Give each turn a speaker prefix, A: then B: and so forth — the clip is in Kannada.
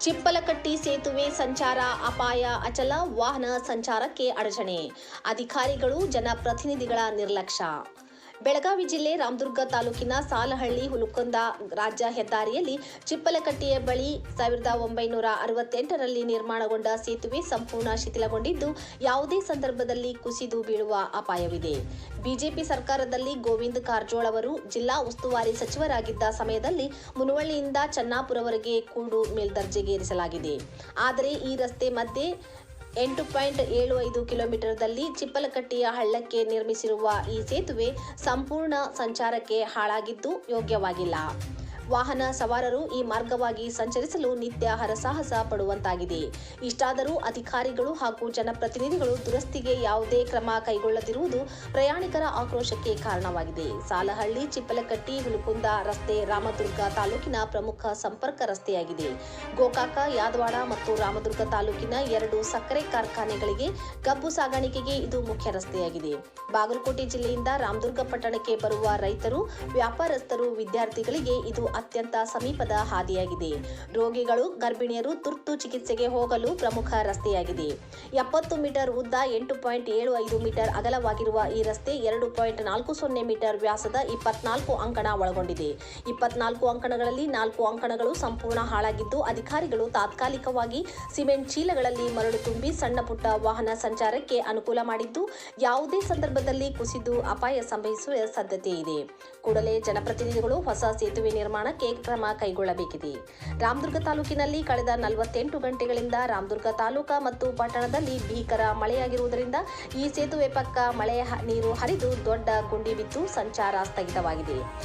A: ಚಿಪ್ಪಲಕಟ್ಟಿ ಸೇತುವೆ ಸಂಚಾರ ಅಪಾಯ ಅಚಲ ವಾಹನ ಸಂಚಾರಕ್ಕೆ ಅಡಚಣೆ. ಅಧಿಕಾರಿಗಳು ಜನಪ್ರತಿನಿಧಿಗಳ ನಿರ್ಲಕ್ಷ್ಯ. ಬೆಳಗಾವಿ ಜಿಲ್ಲೆ ರಾಮದುರ್ಗ ತಾಲೂಕಿನ ಸಾಲಹಳ್ಳಿ ಹುಲುಕೊಂದ ರಾಜ್ಯ ಹೆದ್ದಾರಿಯಲ್ಲಿ ಚಿಪ್ಪಲಕಟ್ಟೆಯ ಬಳಿ ಸಾವಿರದ ಒಂಬೈನೂರ ಅರವತ್ತೆಂಟರಲ್ಲಿ ನಿರ್ಮಾಣಗೊಂಡ ಸೇತುವೆ ಸಂಪೂರ್ಣ ಶಿಥಿಲಗೊಂಡಿದ್ದು, ಯಾವುದೇ ಸಂದರ್ಭದಲ್ಲಿ ಕುಸಿದು ಬೀಳುವ ಅಪಾಯವಿದೆ. ಬಿಜೆಪಿ ಸರ್ಕಾರದಲ್ಲಿ ಗೋವಿಂದ ಕಾರಜೋಳ ಅವರು ಜಿಲ್ಲಾ ಉಸ್ತುವಾರಿ ಸಚಿವರಾಗಿದ್ದ ಸಮಯದಲ್ಲಿ ಮುನವಳ್ಳಿಯಿಂದ ಚನ್ನಾಪುರವರೆಗೆ ಕೂಡು ಮೇಲ್ದರ್ಜೆಗೇರಿಸಲಾಗಿದೆ. ಆದರೆ ಈ ರಸ್ತೆ ಮಧ್ಯೆ ಎಂಟು ಪಾಯಿಂಟ್ ಏಳು ಐದು ಕಿಲೋಮೀಟರ್ದಲ್ಲಿ ಚಿಪ್ಪಲಕಟ್ಟಿಯ ಹಳ್ಳಕ್ಕೆ ನಿರ್ಮಿಸಿರುವ ಈ ಸೇತುವೆ ಸಂಪೂರ್ಣ ಸಂಚಾರಕ್ಕೆ ಹಾಳಾಗಿದ್ದು ಯೋಗ್ಯವಾಗಿಲ್ಲ. ವಾಹನ ಸವಾರರು ಈ ಮಾರ್ಗವಾಗಿ ಸಂಚರಿಸಲು ನಿತ್ಯ ಹರಸಾಹಸ ಪಡುವಂತಾಗಿದೆ. ಇಷ್ಟಾದರೂ ಅಧಿಕಾರಿಗಳು ಹಾಗೂ ಜನಪ್ರತಿನಿಧಿಗಳು ದುರಸ್ತಿಗೆ ಯಾವುದೇ ಕ್ರಮ ಕೈಗೊಳ್ಳದಿರುವುದು ಪ್ರಯಾಣಿಕರ ಆಕ್ರೋಶಕ್ಕೆ ಕಾರಣವಾಗಿದೆ. ಸಾಲಹಳ್ಳಿ, ಚಿಪ್ಪಲಕಟ್ಟಿ, ಹುಲುಕುಂದ ರಸ್ತೆ, ರಾಮದುರ್ಗ ತಾಲೂಕಿನ ಪ್ರಮುಖ ಸಂಪರ್ಕ ರಸ್ತೆಯಾಗಿದೆ. ಗೋಕಾಕ, ಯಾದವಾಡ ಮತ್ತು ರಾಮದುರ್ಗ ತಾಲೂಕಿನ ಎರಡು ಸಕ್ಕರೆ ಕಾರ್ಖಾನೆಗಳಿಗೆ ಕಬ್ಬು ಸಾಗಾಣಿಕೆಗೆ ಇದು ಮುಖ್ಯ ರಸ್ತೆಯಾಗಿದೆ. ಬಾಗಲಕೋಟೆ ಜಿಲ್ಲೆಯಿಂದ ರಾಮದುರ್ಗ ಪಟ್ಟಣಕ್ಕೆ ಬರುವ ರೈತರು, ವ್ಯಾಪಾರಸ್ಥರು, ವಿದ್ಯಾರ್ಥಿಗಳಿಗೆ ಇದು ಅತ್ಯಂತ ಸಮೀಪದ ಹಾದಿಯಾಗಿದೆ. ರೋಗಿಗಳು, ಗರ್ಭಿಣಿಯರು ತುರ್ತು ಚಿಕಿತ್ಸೆಗೆ ಹೋಗಲು ಪ್ರಮುಖ ರಸ್ತೆಯಾಗಿದೆ. ಎಪ್ಪತ್ತು ಮೀಟರ್ ಉದ್ದ ಎಂಟು ಪಾಯಿಂಟ್ ಏಳು ಐದು ಮೀಟರ್ ಅಗಲವಾಗಿರುವ ಈ ರಸ್ತೆ ಎರಡು ಪಾಯಿಂಟ್ ನಾಲ್ಕು ಸೊನ್ನೆ ಮೀಟರ್ ವ್ಯಾಸದ ಇಪ್ಪತ್ನಾಲ್ಕು ಅಂಕಣ ಒಳಗೊಂಡಿದೆ. ಇಪ್ಪತ್ನಾಲ್ಕು ಅಂಕಣಗಳಲ್ಲಿ ನಾಲ್ಕು ಅಂಕಣಗಳು ಸಂಪೂರ್ಣ ಹಾಳಾಗಿದ್ದು, ಅಧಿಕಾರಿಗಳು ತಾತ್ಕಾಲಿಕವಾಗಿ ಸಿಮೆಂಟ್ ಚೀಲಗಳಲ್ಲಿ ಮರಳು ತುಂಬಿ ಸಣ್ಣ ಪುಟ್ಟ ವಾಹನ ಸಂಚಾರಕ್ಕೆ ಅನುಕೂಲ ಮಾಡಿದ್ದು, ಯಾವುದೇ ಸಂದರ್ಭದಲ್ಲಿ ಕುಸಿದು ಅಪಾಯ ಸಂಭವಿಸುವ ಸಾಧ್ಯತೆ ಇದೆ. ಕೂಡಲೇ ಜನಪ್ರತಿನಿಧಿಗಳು ಹೊಸ ಸೇತುವೆ ನಿರ್ಮಾಣಕ್ಕೆ ಕ್ರಮ ಕೈಗೊಳ್ಳಬೇಕಿದೆ. ರಾಮದುರ್ಗ ತಾಲೂಕಿನಲ್ಲಿ ಕಳೆದ ನಲವತ್ತೆಂಟು ಗಂಟೆಗಳಿಂದ ರಾಮದುರ್ಗ ತಾಲೂಕಾ ಮತ್ತು ಪಟ್ಟಣದಲ್ಲಿ ಭೀಕರ ಮಳೆಯಾಗಿರುವುದರಿಂದ ಈ ಸೇತುವೆ ಪಕ್ಕ ಮಳೆಯ ನೀರು ಹರಿದು ದೊಡ್ಡ ಗುಂಡಿ ಬಿದ್ದು ಸಂಚಾರ ಸ್ಥಗಿತವಾಗಿದೆ.